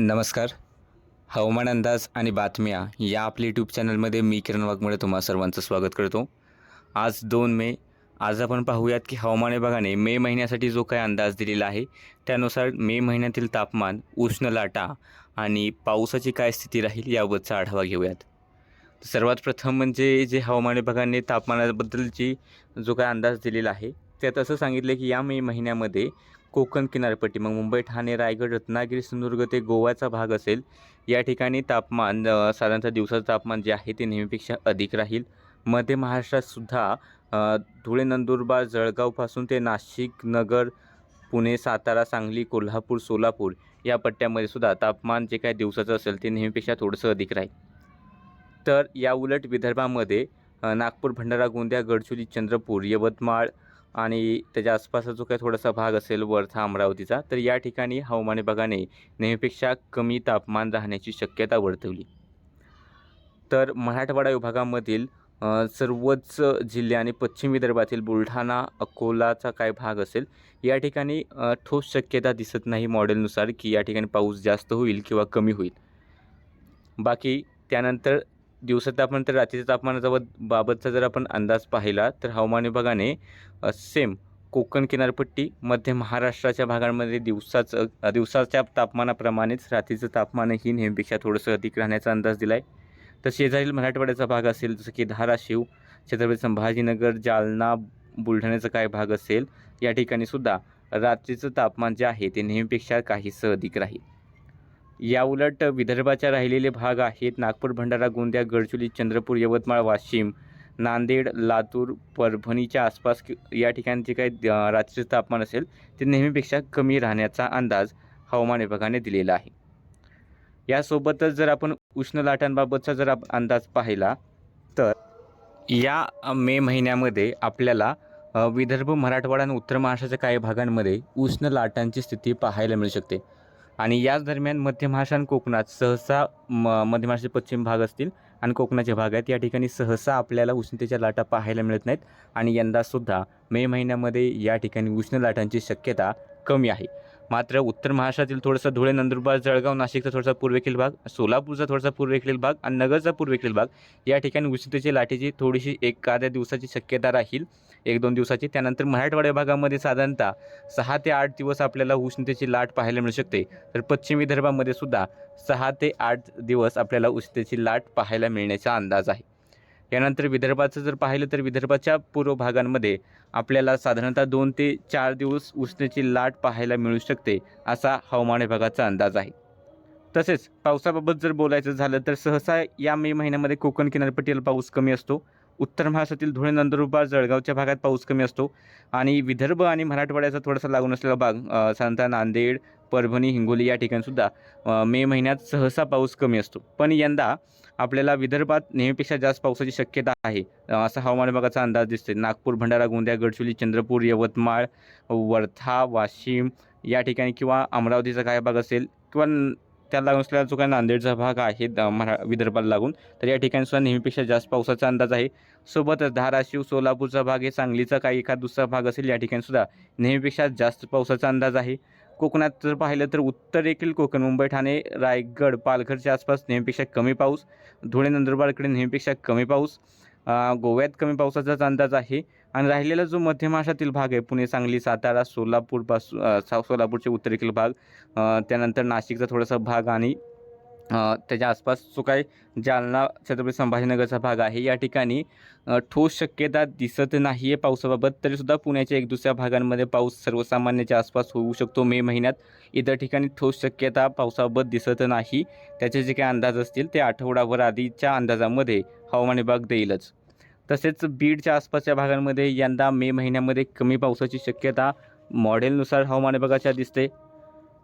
नमस्कार. हवामान अंदाज आणि बातम्या या आपल्या यूट्यूब चॅनलमध्ये मी किरण वाघमुळे तुम्हा सर्वांचं स्वागत करतो. आज दोन मे आज आपण पाहूयात की हवामान विभागाने मे महिन्यासाठी जो काही अंदाज दिलेला आहे त्यानुसार मे महिन्यातील तापमान उष्ण लाटा आणि पावसाची काय स्थिती राहील याबाबतचा आढावा घेऊयात. सर्वात प्रथम म्हणजे जे हवामान विभागाने तापमानाबद्दलची जो काय अंदाज दिलेला आहे त्यात असं सांगितलं की या मे महिन्यामध्ये कोकण किनारपट्टी मग मुंबई ठाणे रायगड रत्नागिरी सिंधुदुर्ग ते गोव्याचा भाग असेल. या ठिकाणी तापमान साधारणतः दिवसाचं तापमान जे आहे ते नेहमीपेक्षा अधिक राहील. मध्य महाराष्ट्रातसुद्धा धुळे नंदुरबार जळगावपासून ते नाशिक नगर पुणे सातारा सांगली कोल्हापूर सोलापूर या पट्ट्यामध्ये सुद्धा तापमान जे काय दिवसाचं असेल ते नेहमीपेक्षा थोडंसं अधिक राहील. तर या उलट विदर्भामध्ये नागपूर भंडारा गोंदिया गडचिरोली चंद्रपूर यवतमाळ आणि त्याच्या आसपासचा जो काही थोडासा भाग असेल वरचा अमरावतीचा तर या ठिकाणी हवामान विभागाने नेहमीपेक्षा कमी तापमान राहण्याची शक्यता वर्तवली. तर मराठवाडा विभागामधील सर्वच जिल्हे आणि पश्चिम विदर्भातील बुलढाणा अकोलाचा काय भाग असेल या ठिकाणी ठोस शक्यता दिसत नाही मॉडेलनुसार की या ठिकाणी पाऊस जास्त होईल किंवा कमी होईल. बाकी त्यानंतर दिवसाचं तापमान तर रात्रीच्या तापमानाचा बाबतचा जर आपण अंदाज पाहिला तर हवामान विभागाने सेम कोकण किनारपट्टी मध्य महाराष्ट्राच्या भागांमध्ये दिवसाचं दिवसाच्या तापमानाप्रमाणेच रात्रीचं तापमानही नेहमीपेक्षा थोडंसं अधिक राहण्याचा अंदाज दिला आहे तर शेजारील मराठवाड्याचा भाग असेल जसं की धाराशिव छत्रपती संभाजीनगर जालना बुलढाण्याचा काय भाग असेल या ठिकाणी सुद्धा रात्रीचं तापमान जे आहे ते नेहमीपेक्षा काहीसं अधिक राहील. याउलट विदर्भाच्या राहिलेले भाग आहेत नागपूर भंडारा गोंदिया गडचिरोली चंद्रपूर यवतमाळ वाशिम नांदेड लातूर परभणीच्या आसपास या ठिकाणी जे काही रात्रीचं तापमान असेल ते नेहमीपेक्षा कमी राहण्याचा अंदाज हवामान विभागाने दिलेला आहे. यासोबतच जर आपण उष्ण लाटांबाबतचा जर आप अंदाज पाहिला तर या मे महिन्यामध्ये आपल्याला विदर्भ मराठवाडा आणि उत्तर महाराष्ट्राच्या काही भागांमध्ये उष्ण लाटांची स्थिती पाहायला मिळू शकते. आणि याच दरम्यान मध्य महाराष्ट्र आणि कोकणात सहसा म मध्य महाराष्ट्राचे पश्चिम भाग असतील आणि कोकणाचे भाग आहेत या ठिकाणी सहसा आपल्याला उष्णतेच्या लाटा पाहायला मिळत नाहीत आणि यंदासुद्धा मे महिन्यामध्ये या ठिकाणी उष्ण लाटांची शक्यता कमी आहे. मात्र उत्तर महाराष्ट्रातील थोडंसं धुळे नंदुरबार जळगाव नाशिकचा थोडासा पूर्वेकडील भाग सोलापूरचा थोडासा पूर्वेकडील भाग आणि नगरचा पूर्वेकडील भाग या ठिकाणी उष्णतेची लाटेची थोडीशी एखाद्या दिवसाची शक्यता राहील. एक दोन दिवसाची. त्यानंतर मराठवाड्या भागामध्ये साधारणतः सहा ते आठ दिवस आपल्याला उष्णतेची लाट पाहायला मिळू शकते. तर पश्चिम विदर्भामध्ये सुद्धा सहा ते आठ दिवस आपल्याला उष्णतेची लाट पाहायला मिळण्याचा अंदाज आहे. यानंतर विदर्भाचं जर पाहिलं तर विदर्भाच्या पूर्व भागांमध्ये आपल्याला साधारणतः दोन ते चार दिवस उष्णेची लाट पाहायला मिळू शकते असा हवामान विभागाचा अंदाज आहे. तसेच पावसाबाबत जर बोलायचं झालं तर सहसा या मे महिन्यामध्ये कोकण किनारपट्टीला पाऊस कमी असतो. उत्तर महाराष्ट्रातील धुळे नंदुरबार जळगावच्या भागात पाऊस कमी असतो. आणि विदर्भ आणि मराठवाड्याचा थोडासा लागून असलेला भाग साधारणतः नांदेड परभणी हिंगोली या ठिकाणीसुद्धा मे महिन्यात सहसा पाऊस कमी असतो. पण यंदा आपल्याला विदर्भात नेहमीपेक्षा जास्त पावसाची शक्यता आहे. असा हवामान विभागाचा अंदाज दिसतोय. नागपूर भंडारा गोंदिया गडचिरोली चंद्रपूर यवतमाळ वर्धा वाशिम या ठिकाणी किंवा अमरावतीचा काय भाग असेल किंवा न- त्याला लागून असलेला जो काही नांदेडचा भाग आहे द- मरा विदर्भाला लागून तर या ठिकाणी सुद्धा नेहमीपेक्षा जास्त पावसाचा अंदाज आहे. सोबतच धाराशिव सोलापूरचा भाग हे सांगलीचा काही एखाद दुसरा भाग असेल या ठिकाणी सुद्धा नेहमीपेक्षा जास्त पावसाचा अंदाज आहे. कोकणात जर पाहिलं तर उत्तरेकडील कोकण मुंबई ठाणे रायगड पालघरच्या आसपास नेहमीपेक्षा कमी पाऊस धुळे नंदुरबारकडे नेहमीपेक्षा कमी पाऊस गोव्यात कमी पावसाचाच अंदाज आहे. आणि राहिलेला जो मध्य महाराष्ट्रातील भाग आहे पुणे सांगली सातारा सोलापूरपासून सोलापूरचे उत्तरेकडील भाग त्यानंतर नाशिकचा थोडासा भाग आणि त्याच्या आसपास जो काय जालना छत्रपती संभाजीनगरचा भाग आहे. या ठिकाणी ठोस शक्यता दिसत नाही आहे पावसाबाबत तरीसुद्धा पुण्याच्या एक दुसऱ्या भागांमध्ये पाऊस सर्वसामान्याच्या आसपास होऊ शकतो मे महिन्यात. इतर ठिकाणी ठोस शक्यता पावसाबाबत दिसत नाही. त्याचे जे काही अंदाज असतील ते आठवडाभर आधीच्या अंदाजामध्ये हवामान विभाग देईलच. तसेच बीडच्या आसपासच्या भागांमध्ये यंदा मे महिन्यामध्ये कमी पावसाची शक्यता मॉडेलनुसार हवामान विभागाच्या दिसते.